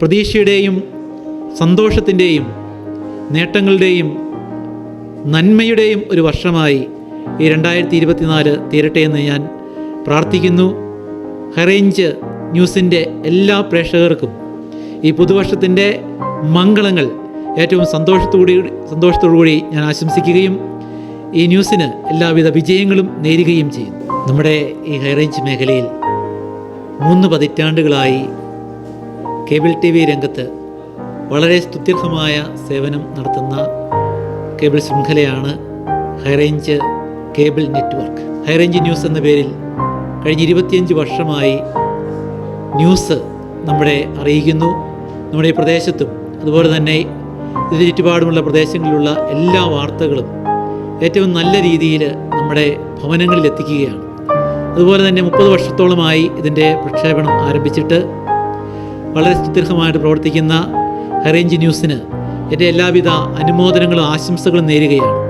പ്രതീക്ഷയുടെയും സന്തോഷത്തിന്റെയും നേട്ടങ്ങളുടെയും നന്മയുടെയും ഒരു വർഷമായി ഈ രണ്ടായിരത്തി ഇരുപത്തിനാല് തീരട്ടെ എന്ന് ഞാൻ പ്രാർത്ഥിക്കുന്നു. ഹറേഞ്ച് ന്യൂസിന്റെ എല്ലാ പ്രേക്ഷകർക്കും ഈ പുതുവർഷത്തിന്റെ മംഗളങ്ങൾ ഏറ്റവും സന്തോഷത്തോടു സന്തോഷത്തോടുകൂടി ഞാൻ ആശംസിക്കുകയും ഈ ന്യൂസിന് എല്ലാവിധ വിജയങ്ങളും നേരുകയും ചെയ്യുന്നു. നമ്മുടെ ഈ ഹൈറേഞ്ച് മേഖലയിൽ മൂന്ന് പതിറ്റാണ്ടുകളായി കേബിൾ ടി വി രംഗത്ത് വളരെ സ്തുത്യർഹമായ സേവനം നടത്തുന്ന കേബിൾ ശൃംഖലയാണ് High Range cable network High Range news എന്ന പേരിൽ കഴിഞ്ഞ ഇരുപത്തിയഞ്ച് വർഷമായി ന്യൂസ് നമ്മളെ അറിയിക്കുന്നു. നമ്മുടെ ഈ പ്രദേശത്തും അതുപോലെ തന്നെ ഇതിന് ചുറ്റുപാടുമുള്ള പ്രദേശങ്ങളിലുള്ള എല്ലാ വാർത്തകളും ഏറ്റവും നല്ല രീതിയിൽ നമ്മുടെ ഭവനങ്ങളിൽ എത്തിക്കുകയാണ്. അതുപോലെ തന്നെ മുപ്പത് വർഷത്തോളമായി ഇതിന്റെ പ്രക്ഷേപണം ആരംഭിച്ചിട്ട് വളരെ സ്തുത്യർഹമായിട്ട് പ്രവർത്തിക്കുന്ന ഹൈറേഞ്ച് ന്യൂസിന് എന്റെ എല്ലാവിധ അനുമോദനങ്ങളും ആശംസകളും നേരുകയാണ്.